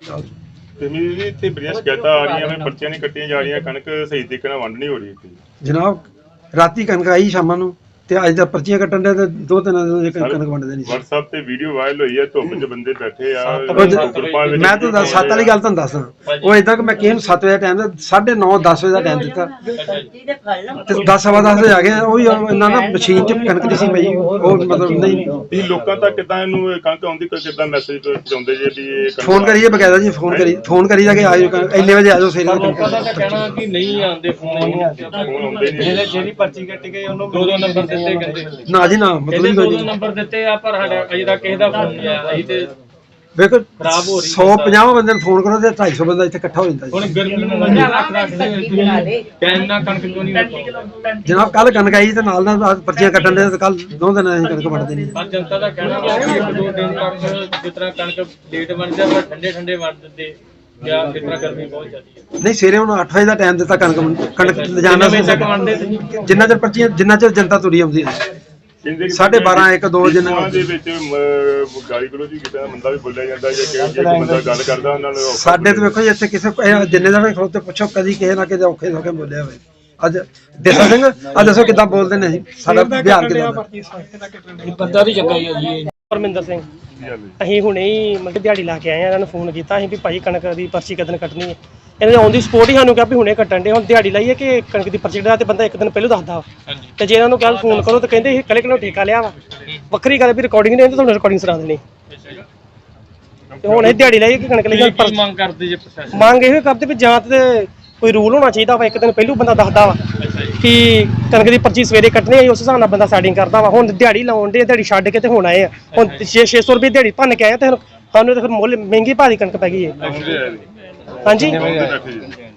ਤੇ ਮੇਰੀ ਜੀ ਇੱਥੇ ਬੜੀਆਂ ਸ਼ਿਕਾਇਤਾਂ ਆ ਰਹੀਆਂ ਵੀ ਪਰਚੀਆਂ ਨਹੀਂ ਕੱਟੀਆਂ ਜਾ ਰਹੀਆਂ ਕਣਕ ਸਹੀ ਤਰੀਕੇ ਨਾਲ ਵੰਡ ਨਹੀਂ ਹੋ ਰਹੀ ਇੱਥੇ। ਜਨਾਬ ਰਾਤੀ ਕਣਕ ਆਈ ਸ਼ਾਮਾਂ ਨੂੰ? ਤੇ ਅੱਜ ਦਾ ਪਰਚੀਆਂ ਕੱਟਣ ਦੇ ਤੇ ਦੋ ਤਿੰਨ ਦਿਨ ਦੀ ਕਣਕ ਵੰਡਦੇ ਨਹੀਂ ਸੀ। WhatsApp ਤੇ ਵੀਡੀਓ ਵਾਇਰਲ ਹੋਈ ਹੈ ਧੁੱਪ 'ਚ ਬੰਦੇ ਬੈਠੇ ਆ ਉਹ ਜ- ਗਰੁੱਪਾਂ ਵਿੱਚ ਮੈਂ ਤਾਂ ਦੱਸ- ਸੱਤ ਵਾਲੀ ਗੱਲ ਤੁਹਾਨੂੰ ਦੱਸਦਾ ਉਹ ਇਦਾਂ ਕਿ ਮੈਂ ਕਿਸੇ ਨੂੰ 7 ਵਜੇ ਦਾ ਟਾਈਮ ਦਿੱਤਾ 9:30 10 ਵਜੇ ਦਾ ਟਾਈਮ ਦਿੱਤਾ। ਤੇ 10 ਸਵਾ 10 ਵਜੇ ਆ ਗਏ ਉਹ ਵੀ ਇਹਨਾਂ ਦਾ ਮਸ਼ੀਨ 'ਚ ਕਣਕ ਨਹੀਂ ਸੀ ਪਈ ਉਹ ਮਤਲਬ ਨਹੀਂ। ਇਹ ਲੋਕਾਂ ਤੱਕ ਕਿਦਾਂ ਇਹਨੂੰ ਇਹ ਕਣਕ ਆਉਂਦੀ ਕੋਈ ਕਿਦਾਂ ਮੈਸੇਜ ਪਹੁੰਚਾਉਂਦੇ ਜੇ ਵੀ ਇਹ ਕਣਕ ਫੋਨ ਕਰੀਏ ਬਕਾਇਦਾ ਜੀ ਫੋਨ ਕਰੀ ਫੋਨ ਕਰੀ ਜਾ ਕੇ ਆਜੋ ਕਣਕ- ਇੰਨੇ ਵਜੇ ਆਜੋ ਸਵੇਰੇ ਦੀ ਲੋਕਾਂ ਦਾ ਤਾਂ ਕਹਿਣਾ ਕਿ ਨਹੀਂ ਆਉਂਦੇ ਫੋਨ। ਨਹੀਂ ਆਉਂਦੇ ਫੋਨ ਆਉਂਦੇ ਨਹੀਂ। ਜਿਹੜੀ ਪਰਚੀ ਕੱਟੀ ਗਈ ਉਹਨੂੰ ਦੋ ਦੋ ਨੰਬਰ ਦਿੱਤੇ ਕਹਿੰਦੇ ਨਾ ਜੀ ਨਾ ਮਤਲਬ ਦੋ ਕੋਈ ਦੋ ਨਹੀਂ ਨੰਬਰ ਦਿੱਤੇ ਆ ਪਰ ਸਾਡਾ ਅਜੇ ਤੱਕ ਕਿਸੇ ਦਾ ਫੋਨ ਨਹੀਂ ਆਇਆ। ਅਸੀਂ ਤੇ ਵੇਖੋ ਖਰਾਬ ਹੋ ਰਹੀ 150 ਬੰਦੇ ਨੂੰ ਫੋਨ ਕਰੋ ਤੇ 250 ਬੰਦਾ ਇੱਥੇ ਇਕੱਠਾ ਹੋ ਜਾਂਦਾ ਹੁਣ ਜੀ ਗਰਮੀ ਨੂੰ ਮੰਜਾ ਰੱਖ ਰੱਖਦੇ ਕਹਿਣਾ ਕਣਕ ਕਿਉਂ ਨਹੀਂ ਜਨਾਬ ਕੱਲ ਕਣਕ ਆਈ ਤੇ ਨਾਲ ਨਾਲ ਅੱਜ ਪਰਚੀਆਂ ਕੱਟਣ ਦੇ ਤੇ ਕੱਲ ਦੋ ਦਿਨ ਅਸੀਂ ਕਣਕ ਵੰਡਦੇ ਨਹੀਂ। ਪਰ ਜਨਤਾ ਦਾ ਕਹਿਣਾ ਵਾ ਕਿ ਇੱਕ ਦੋ ਦਿਨ ਤੱਕ ਜਿਸ ਤਰ੍ਹਾਂ ਕਣਕ ਲੇਟ ਬਣ ਜਾਵੇ ਠੰਡੇ ਠੰਡੇ ਵੰਡ ਦਿੰਦੇ ਜਾਂ ਜਿਸ ਤਰ੍ਹਾਂ ਗਰਮੀ ਬਹੁਤ ਜ਼ਿਆਦੀ ਹੈ। ਨਹੀਂ ਸਵੇਰੇ ਉਹਨੂੰ 8 ਵਜੇ ਦਾ ਟਾਈਮ ਦਿੱਤਾ ਕਣਕ ਕਣਕ ਲਿਜਾਣਾ ਸੀ। ਸੀ? ਜਿੰਨਾ ਚਿਰ ਪਰਚੀਆਂ ਜਿੰਨਾ ਚਿਰ ਜਨਤਾ ਤੁਰੀ ਆਉਂਦੀ ਕਿ ਸਾਢੇ ਬਾਰਾਂ, ਇੱਕ, ਦੋ ਜਿੰਨੇ- ਗਾਲਾਂ ਦੇ ਵਿੱਚ ਮ, ਗਾਲੀ ਗਲੋਚ ਵੀ ਕਿਤੇ ਬੰਦਾ ਵੀ ਬੋਲਿਆ ਜਾਂਦਾ ਜਾਂ ਕਿ ਜੇ ਕੋਈ ਬੰਦਾ ਗੱਲ ਕਰਦਾ ਉਹਨਾਂ ਨੂੰ ਔਖਾ ਸਾਡੇ ਤੇ ਵੇਖੋ ਜੀ ਇੱਥੇ ਕਿਸੇ ਜਿੰਨੇ ਜਣੇ ਖਲੋਤੇ ਪੁੱਛੋ ਕਦੀ ਕਿਸੇ ਨਾ ਕਿਸੇ ਔਖੇ ਹੋ ਕੇ ਬੋਲਿਆ ਹੋਵੇ। ਅੱਜ ਦੇਸਾ ਸਿੰਘ ਅੱਜ ਦੱਸੋ ਕਿੱਦਾਂ ਬੋਲਦੇ ਨੇ ਸਾਡਾ ਬਿਹਾਰ ਕਿੱਦਾਂ ਦਾ ਬੰਦਾ ਵੀ ਚੰਗਾ ਹੀ ਹੈ ਜੀ। ਪਰਮਿੰਦਰ ਸਿੰਘ? ਅਸੀਂ ਹੁਣੇ ਹੀ ਮਤਲਬ ਦਿਹਾੜੀ ਲਾ ਕੇ ਆਏ ਆ ਇਹਨਾਂ ਨੂੰ ਫੋਨ ਕੀਤਾ। ਅਸੀਂ ਵੀ ਭਾਈ ਕਣਕ ਦੀ ਪਰਚੀ ਕਦੋਂ ਕੱਟਣੀ ਹੈ? ਇਹਨਾਂ ਨੇ ਆਉਂਦੀ ਸਪੋਰਟ ਹੀ ਸਾਨੂੰ ਕਿਹਾ ਵੀ ਹੁਣੇ ਕੱਟਣ ਦੇ। ਹੁਣ ਦਿਹਾੜੀ ਲਾਈਏ ਕਿ ਕਣਕ ਦੀ ਪਰਚੀ ਕਟਾ ਤੇ ਬੰਦਾ ਇੱਕ ਦਿਨ ਪਹਿਲਾਂ ਦੱਸਦਾ ਤੇ ਜੇ ਇਹਨਾਂ ਨੂੰ ਕੱਲ ਫੋਨ ਕਰੋ ਤਾਂ ਕਹਿੰਦੇ ਇਹ ਕੱਲੇ ਕਿਲੋ ਠੇਕਾ ਲਿਆ ਵਾ। ਵੱਖਰੀ ਗੱਲ ਵੀ ਰਿਕਾਰਡਿੰਗ ਨਹੀਂ ਹੁੰਦੀ ਤੁਹਾਨੂੰ ਰਿਕਾਰਡਿੰਗ ਸੁਣਾ ਦੇਣੀ। ਤੇ ਹੁਣ ਇਹ ਦਿਹਾੜੀ ਲਾਈਏ ਕਿ ਕਣਕ ਲਈ ਮੰਗ ਕਰਦੇ ਜੇ ਪ੍ਰਸ਼ਾਸਨ ਮੰਗ ਇਹੋ ਕਰਦੇ ਵੀ ਜਾਂ ਤੇ ਕੋਈ ਰੂਲ ਹੋਣਾ ਚਾਹੀਦਾ ਵਾ ਇੱਕ ਦਿਨ ਪਹਿਲੂ ਬੰਦਾ ਦੱਸਦਾ ਵਾ। ਕਿ ਕਣਕ ਦੀ ਪਰਚੀ ਸਵੇਰੇ ਕੱਟਣੀ ਹੈ ਉਸ ਹਿਸਾਬ ਨਾਲ ਬੰਦਾ ਸੈਟਿੰਗ ਕਰਦਾ ਵਾ। ਹੁਣ ਦਿਹਾੜੀ ਲਾਉਣ ਦੇ ਦਿਹਾੜੀ ਛੱਡ ਕੇ ਤੇ ਹੁਣ ਆਏ ਆ। ਹੁਣ 600 ਰੁਪਏ ਦਿਹਾੜੀ ਭੰਨ ਕੇ ਆਏ ਆ ਤੇ ਹੁਣ ਸਾਨੂੰ ਤੇ ਫਿਰ ਮੁੱਲ ਮਹਿੰਗੀ ਭਾਅ ਦੀ ਕਣਕ ਪੈ ਗਈ ਹੈ ਹਾਂਜੀ।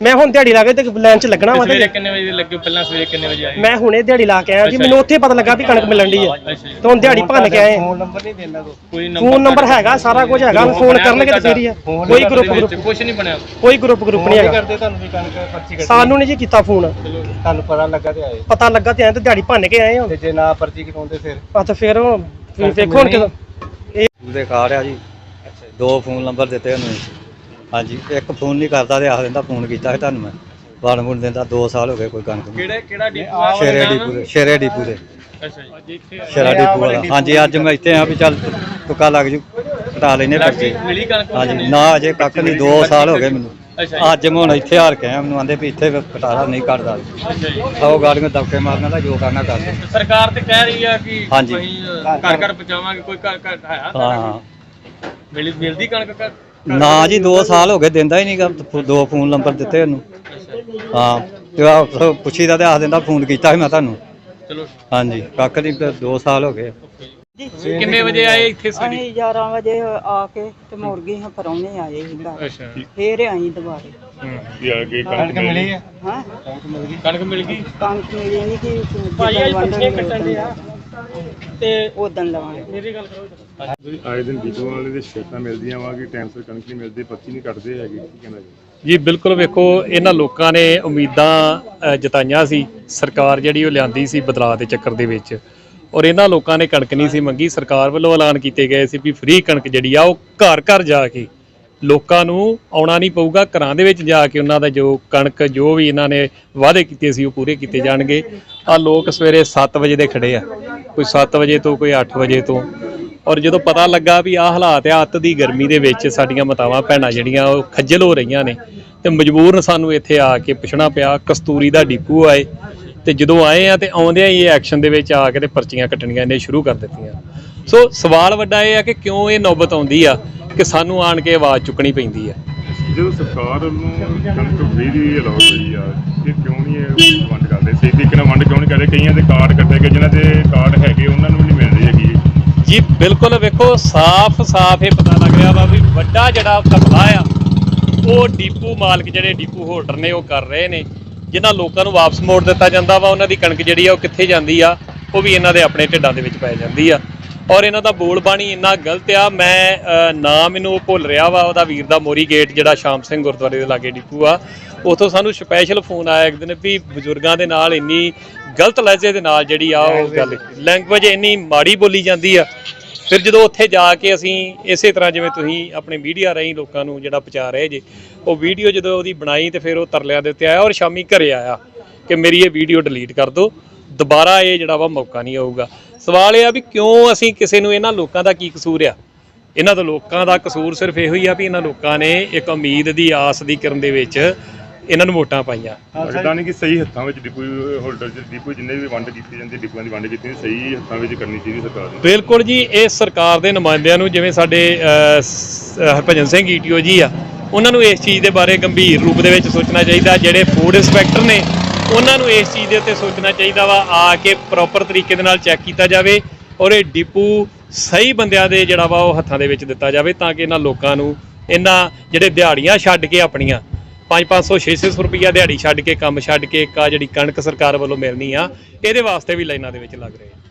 ਮੈਂ ਹੁਣ ਦਿਹਾੜੀ ਲਾ ਕੇ ਤੇ ਲਾਈਨ 'ਚ ਲੱਗਣਾ ਵਾ ਸਵੇਰੇ ਤੇ ਕਿੰਨੇ ਵਜੇ ਲੱਗੇ ਪਹਿਲਾਂ ਸਵੇਰੇ ਕਿੰਨੇ ਵਜੇ ਆਏ? ਮੈਂ ਹੁਣੇ ਦਿਹਾੜੀ ਲਾ ਕੇ ਆਇਆ ਜੀ ਮੈਨੂੰ ਉੱਥੇ ਪਤਾ ਲੱਗਾ ਵੀ ਕਣਕ ਮਿਲਣ ਦੀ ਅੱਛਾ ਜੀ। ਤੇ ਹੁਣ ਦਿਹਾੜੀ ਭੰਨ ਕੇ ਆਏ। ਆ। ਕੋਈ। ਫੋਨ ਨੰਬਰ ਹੈਗਾ ਸਾਰਾ ਕੁਝ ਹੈਗਾ ਫੋਨ ਕਰਨਗੇ ਤੇ ਫੇਰ ਹੀ ਆ ਕੋਈ ਗਰੁੱਪ ਗਰੁੱਪ ਕੁਝ ਨਹੀਂ ਬਣਿਆ? ਕੋਈ ਗਰੁੱਪ ਗਰੁੱਪ ਨਹੀਂ ਹੈਗਾ। ਕਰਦੇ ਤੁਹਾਨੂੰ ਵੀ ਕਣਕ ਪਰਚੀ ਸਾਨੂੰ ਨਹੀਂ ਜੀ ਕੀਤਾ ਫੋਨ। ਤੁਹਾਨੂੰ ਪਤਾ ਲੱਗਾ ਤੇ ਆਏ। ਪਤਾ ਲੱਗਾ ਤੇ ਐਂ ਤੇ ਦਿਹਾੜੀ ਭੰਨ ਕੇ ਆਏ ਹਾਂ ਤੇ ਜੇ ਨਾ ਪਰਚੀ ਕਟਾਉਂਦੇ ਫਿਰ? ਆ ਤੇ ਫਿਰ ਹੁਣ ਫਿਰ ਵੇਖੋ ਹੁਣ ਕਿਦੋਂ ਉਹਦੇ ਕਾਰਡ ਆ ਜੀ। ਦੋ ਫੋਨ ਨੰਬਰ ਦਿੱਤੇ ਉਹਨੂੰ। ਹਾਂਜੀ ਇੱਕ ਫੋਨ ਨਹੀਂ ਕਰਦਾ ਤੇ ਆਖ ਦਿੰਦਾ ਫੋਨ ਕੀਤਾ ਸੀ ਤੁਹਾਨੂੰ ਮੈਂ। ਵਣ ਵੁਣ ਦਿੰਦਾ 2 ਸਾਲ ਹੋ ਗਏ ਕੋਈ ਕਣਕ ਨਹੀਂ ਕਿਹੜਾ ਕਿਹੜਾ ਡਿਪੂ ਆ ਸ਼ੇਰੇ ਡਿਪੂ ਦੇ ਸ਼ੇਰੇ ਡਿਪੂ ਦੇ। ਅੱਛਾ ਜੀ। ਸ਼ੇਰਾ ਡਿਪੂ ਵਾਲਾ ਹਾਂਜੀ ਅੱਜ ਮੈਂ ਇੱਥੇ ਆ ਵੀ ਚੱਲ ਤੁੱਕਾ ਲੱਗ ਜੂ ਕਟਾ ਲੈਨੇ ਪਰਚੀ। ਮਿਲੀ ਕਣਕ ਹਾਂਜੀ ਨਾ ਅਜੇ ਕੱਖ ਨਹੀਂ 2 ਸਾਲ ਹੋ ਗਏ ਮੈਨੂੰ। ਅੱਛਾ ਅੱਜ ਮੈਂ ਹੁਣ ਇੱਥੇ ਹਾਰ ਕੇ ਆਇਆ ਮੈਨੂੰ ਆਂਦੇ ਵੀ ਇੱਥੇ ਕਟਾਰਾ ਨਹੀਂ ਜੀ। ਸੌ ਗਾੜੀਆਂ ਦਬਕੇ ਮਾਰਨਾ ਦਾ ਜੋ ਕਰਨਾ ਕਰ ਲਓ। ਸਰਕਾਰ ਤੇ ਕਹਿ ਰਹੀ ਆ ਕਿ ਹਾਂਜੀ। ਅਸੀਂ ਅ, ਘਰ ਘਰ ਪਹੁੰਚਾਵਾਂਗੇ ਕੋਈ ਘਰ ਘਰ ਹੈ ਹਾਂ ਹਾਂ। ਮਿਲੀ ਮਿਲਦੀ ਕਣਕ ਘਰ? ਨਾ ਜੀ 2 ਸਾਲ ਹੋ ਗਏ ਦਿੰਦਾ ਹੀ ਨਹੀਂਗਾ। ਦੋ ਫੋਨ ਨੰਬਰ ਦਿੱਤੇ ਉਹਨੂੰ। ਹਾਂ ਤੇ ਸ- ਪੁੱਛੀਦਾ ਤੇ ਆਖ ਦਿੰਦਾ ਫੋਨ ਕੀਤਾ ਸੀ ਮੈਂ ਤੁਹਾਨੂੰ। ਚਲੋ। ਹਾਂਜੀ ਕੱਖ ਨਹੀਂ 2 ਸਾਲ ਹੋ ਗਏ। ਕਿੰਨੇ ਵਜੇ ਆਏ ਇੱਥੇ ਸਵੇਰੇ ਅਸੀਂ 11 ਵਜੇ ਆ ਕੇ ਤੇ ਮੁੜ ਗਏ ਹਾਂ ਪਰੌਣੇ ਆਏ ਸੀ ਘਰ। ਅੱਛਾ। ਫੇਰ ਆਈ ਦੁਬਾਰੇ। ਕੀ ਆ ਗਈ ਕਣਕ ਮਿਲੀ ਹੈ ਹਾਂ? ਕਣਕ ਮਿਲ ਗਈ? ਕਣਕ ਮਿਲੀ ਨਹੀਂ ਕਿ ਭਾਈ ਅੱਜ ਕੱਟਣ ਦੇ ਆ। ਤੇ ਉਦੋਂ ਲਵਾਂਗੇ। ਮੇਰੀ ਗੱਲ ਕਰੋ ਆਏ ਦਿਨ ਡੀਪੂ ਵਾਲੇ ਦੇ ਸ਼ਿਕਾਇਤਾਂ ਮਿਲਦੀਆਂ ਵਾ ਕਿ ਟਾਈਮ ਸਿਰ ਕਣਕ ਨਹੀਂ ਮਿਲਦੀ ਪਰਚੀ ਨਹੀਂ ਕੱਟਦੇ ਹੈਗੇ ਕੀ ਕਹਿਣਾ ਜੀ? ਜੀ ਬਿਲਕੁਲ ਵੇਖੋ ਇਹਨਾਂ ਲੋਕਾਂ ਨੇ ਉਮੀਦਾਂ ਜਤਾਈਆਂ ਸੀ ਸਰਕਾਰ ਜਿਹੜੀ ਉਹ ਲਿਆਂਦੀ ਸੀ ਬਦਲਾਅ ਦੇ ਚੱਕਰ ਦੇ ਵਿੱਚ। ਔਰ ਇਹਨਾਂ ਲੋਕਾਂ ਨੇ ਕਣਕ ਨਹੀਂ ਸੀ ਮੰਗੀ ਸਰਕਾਰ ਵੱਲੋਂ ਐਲਾਨ ਕੀਤੇ ਗਏ ਸੀ ਵੀ ਫ੍ਰੀ ਕਣਕ ਜਿਹੜੀ ਆ ਉਹ ਘਰ ਘਰ ਜਾ ਕੇ ਲੋਕਾਂ ਨੂੰ ਆਉਣਾ ਨਹੀਂ ਪਊਗਾ, ਘਰਾਂ ਦੇ ਵਿੱਚ ਜਾ ਕੇ ਉਹਨਾਂ ਦਾ ਜੋ ਕਣਕ, ਜੋ ਵੀ ਇਹਨਾਂ ਨੇ ਵਾਅਦੇ ਕੀਤੇ ਸੀ, ਉਹ ਪੂਰੇ ਕੀਤੇ ਜਾਣਗੇ। ਆ ਲੋਕ ਸਵੇਰੇ 7 ਵਜੇ ਦੇ ਖੜੇ ਆ, ਕੋਈ 7 ਵਜੇ ਤੋਂ, ਕੋਈ 8 ਵਜੇ ਤੋਂ। ਔਰ ਜਦੋਂ ਪਤਾ ਲੱਗਾ ਵੀ ਆਹ ਹਾਲਾਤ ਆ, ਅੱਤ ਦੀ ਗਰਮੀ ਦੇ ਵਿੱਚ ਸਾਡੀਆਂ ਮਾਤਾਵਾਂ, ਭੈਣਾਂ ਜਿਹੜੀਆਂ, ਉਹ ਖੱਜਲ ਹੋ ਰਹੀਆਂ ਨੇ, ਤੇ ਮਜਬੂਰਨ ਸਾਨੂੰ ਇੱਥੇ ਆ ਕੇ ਪੁੱਛਣਾ ਪਿਆ, ਕਸਤੂਰੀ ਦਾ ਡਿਪੂ ਆਏ, ਤੇ ਜਦੋਂ ਆਏ ਆ ਤੇ ਆਉਂਦਿਆਂ ਹੀ ਇਹ ਐਕਸ਼ਨ ਦੇ ਵਿੱਚ ਆ ਕੇ ਤੇ ਪਰਚੀਆਂ ਕੱਟਣੀਆਂ ਇਹਨੇ ਸ਼ੁਰੂ ਕਰ ਦਿੱਤੀਆਂ। ਸੋ ਸਵਾਲ ਵੱਡਾ ਇਹ ਆ ਕਿ ਕਿਉਂ ਇਹ ਨੌਬਤ ਆਉਂਦੀ ਆ? ਕਿ ਸਾਨੂੰ ਆਣ ਕੇ ਆਵਾਜ਼ ਚੁੱਕਣੀ ਪੈਂਦੀ ਆ ਜਦੋਂ ਸਰਕਾਰ ਨੂੰ ਕਣਕ ਫ੍ਰੀ ਹੋਈ ਆ ਇਹ ਕਿਉਂ ਨਹੀਂ ਇਹ ਵੰਡ ਕਰਦੇ? ਸਹੀ ਤਰੀਕੇ ਨਾਲ ਵੰਡ ਕਿਉਂ ਨਹੀਂ ਕਰਦੇ? ਕਈਆਂ ਦੇ ਕਾਰਡ ਕੱਟੇ ਗਏ ਜਿਨ੍ਹਾਂ ਦੇ ਕਾਰਡ ਹੈਗੇ ਉਹਨਾਂ ਨੂੰ ਨਹੀਂ ਮਿਲ ਰਹੀ ਹੈਗੀ। ਜੀ ਬਿਲਕੁਲ ਵੇਖੋ ਸਾਫ਼ ਸਾਫ਼ ਇਹ ਪਤਾ ਲੱਗ ਰਿਹਾ ਵਾ ਵੀ ਵੱਡਾ ਜਿਹੜਾ ਘਪਲਾ ਆ ਉਹ ਡੀਪੂ ਮਾਲਕ ਜਿਹੜੇ ਡੀਪੂ ਹੋਲਡਰ ਨੇ ਉਹ ਕਰ ਰਹੇ ਨੇ। ਜਿਨ੍ਹਾਂ ਲੋਕਾਂ ਨੂੰ ਵਾਪਸ ਮੋੜ ਦਿੱਤਾ ਜਾਂਦਾ ਵਾ ਉਹਨਾਂ ਦੀ ਕਣਕ ਜਿਹੜੀ ਆ ਉਹ ਕਿੱਥੇ ਜਾਂਦੀ ਆ? ਉਹ ਵੀ ਇਹਨਾਂ ਦੇ ਆਪਣੇ ਢਿੱਡਾਂ ਦੇ ਵਿੱਚ ਪੈ ਜਾਂਦੀ ਆ। ਔਰ ਇਹਨਾਂ ਦਾ ਬੋਲ ਬਾਣੀ ਇੰਨਾ ਗਲਤ ਆ ਮੈਂ ਨਾਮ ਮੈਨੂੰ ਉਹ ਭੁੱਲ ਰਿਹਾ ਵਾ ਉਹਦਾ ਵੀਰ ਦਾ ਮੋਰੀ ਗੇਟ ਜਿਹੜਾ ਸ਼ਾਮ ਸਿੰਘ ਗੁਰਦੁਆਰੇ ਦੇ ਲਾਗੇ ਡੀਪੂ ਆ। ਉਥੋਂ ਸਾਨੂੰ ਸਪੈਸ਼ਲ ਫੋਨ ਆਇਆ ਇੱਕ ਦਿਨ ਵੀ ਬਜ਼ੁਰਗਾਂ ਦੇ ਨਾਲ ਇੰਨੀ ਗਲਤ ਲਹਿਜੇ ਦੇ ਨਾਲ ਜਿਹੜੀ ਆ ਉਹ ਗੱਲ ਲੈਂਗੁਏਜ ਇੰਨੀ ਮਾੜੀ ਬੋਲੀ ਜਾਂਦੀ ਆ। ਫਿਰ ਜਦੋਂ ਉੱਥੇ ਜਾ ਕੇ ਅਸੀਂ ਇਸੇ ਤਰ੍ਹਾਂ ਜਿਵੇਂ ਤੁਸੀਂ ਆਪਣੇ ਮੀਡੀਆ ਰਾਹੀਂ ਲੋਕਾਂ ਨੂੰ ਜਿਹੜਾ ਪਹੁੰਚਾ ਰਹੇ ਜੇ ਉਹ ਵੀਡੀਓ ਜਦੋਂ ਉਹਦੀ ਬਣਾਈ ਤੇ ਫਿਰ ਉਹ ਤਰਲਿਆਂ ਦੇ ਉੱਤੇ ਆਇਆ ਔਰ ਸ਼ਾਮੀ ਘਰੇ ਆਇਆ ਕਿ ਮੇਰੀ ਇਹ ਵੀਡੀਓ ਡਿਲੀਟ ਕਰ ਦਿਓ ਦੁਬਾਰਾ ਇਹ ਜਿਹੜਾ ਵਾ ਮੌਕਾ ਨਹੀਂ ਆਊਗਾ। ਸਵਾਲ ਇਹ ਆ ਵੀ ਕਿਉਂ ਅਸੀਂ ਕਿਸੇ ਨੂੰ ਇਹਨਾਂ ਲੋਕਾਂ ਦਾ ਕੀ ਕਸੂਰ ਆ? ਇਹਨਾਂ ਤੋਂ ਲੋਕਾਂ ਦਾ ਕਸੂਰ ਸਿਰਫ ਇਹੋ ਹੀ ਆ ਵੀ ਇਹਨਾਂ ਲੋਕਾਂ ਨੇ ਇੱਕ ਉਮੀਦ ਦੀ ਆਸ ਦੀ ਕਿਰਨ ਦੇ ਵਿੱਚ ਇਹਨਾਂ ਨੂੰ ਵੋਟਾਂ ਪਾਈਆਂ। ਲੱਗਦਾ ਨਹੀਂ ਕਿ ਸਹੀ ਹੱਥਾਂ ਵਿੱਚ ਡਿਪੂ ਹੋਲਡਰ ਡਿਪੂ ਜਿੰਨੇ ਵੀ ਵੰਡ ਕੀਤੀ ਜਾਂਦੀ ਡਿਪੂਆਂ ਦੀ ਵੰਡ ਕੀਤੀ ਜਾਂਦੀ, ਸਹੀ ਹੱਥਾਂ ਵਿੱਚ ਕਰਨੀ ਚਾਹੀਦੀ ਸਰਕਾਰ ਨੂੰ ਬਿਲਕੁਲ ਜੀ ਇਹ ਸਰਕਾਰ ਦੇ ਨੁਮਾਇੰਦਿਆਂ ਨੂੰ ਜਿਵੇਂ ਸਾਡੇ ਹਰਭਜਨ ਸਿੰਘ ਈਟੀਓ ਜੀ ਆ ਉਹਨਾਂ ਨੂੰ ਇਸ ਚੀਜ਼ ਦੇ ਬਾਰੇ ਗੰਭੀਰ ਰੂਪ ਦੇ ਵਿੱਚ ਸੋਚਣਾ ਚਾਹੀਦਾ ਜਿਹੜੇ ਫੂਡ ਇੰਸਪੈਕਟਰ ਨੇ ਉਹਨਾਂ ਨੂੰ ਇਸ ਚੀਜ਼ ਦੇ ਉੱਤੇ ਸੋਚਣਾ ਚਾਹੀਦਾ ਵਾ, ਆ ਕੇ ਪ੍ਰੋਪਰ ਤਰੀਕੇ ਦੇ ਨਾਲ ਚੈੱਕ ਕੀਤਾ ਜਾਵੇ ਔਰ ਇਹ ਡਿਪੂ ਸਹੀ ਬੰਦਿਆਂ ਦੇ ਜਿਹੜਾ ਵਾ ਉਹ ਹੱਥਾਂ ਦੇ ਵਿੱਚ ਦਿੱਤਾ ਜਾਵੇ ਤਾਂ ਕਿ ਇਹਨਾਂ ਲੋਕਾਂ ਨੂੰ ਇਹਨਾਂ ਜਿਹੜੇ ਦਿਹਾੜੀਆਂ ਛੱਡ ਕੇ ਆਪਣੀਆਂ 5-500 600 ਰੁਪਈਆ ਦਿਹਾੜੀ ਛੱਡ ਕੇ, ਕੰਮ ਛੱਡ ਕੇ, ਇੱਕ ਆ ਜਿਹੜੀ ਕਣਕ ਸਰਕਾਰ ਵੱਲੋਂ ਮਿਲਣੀ ਆ, ਇਹਦੇ ਵਾਸਤੇ ਵੀ ਲਾਈਨਾਂ ਦੇ ਵਿੱਚ ਲੱਗ ਰਹੇ ਆ।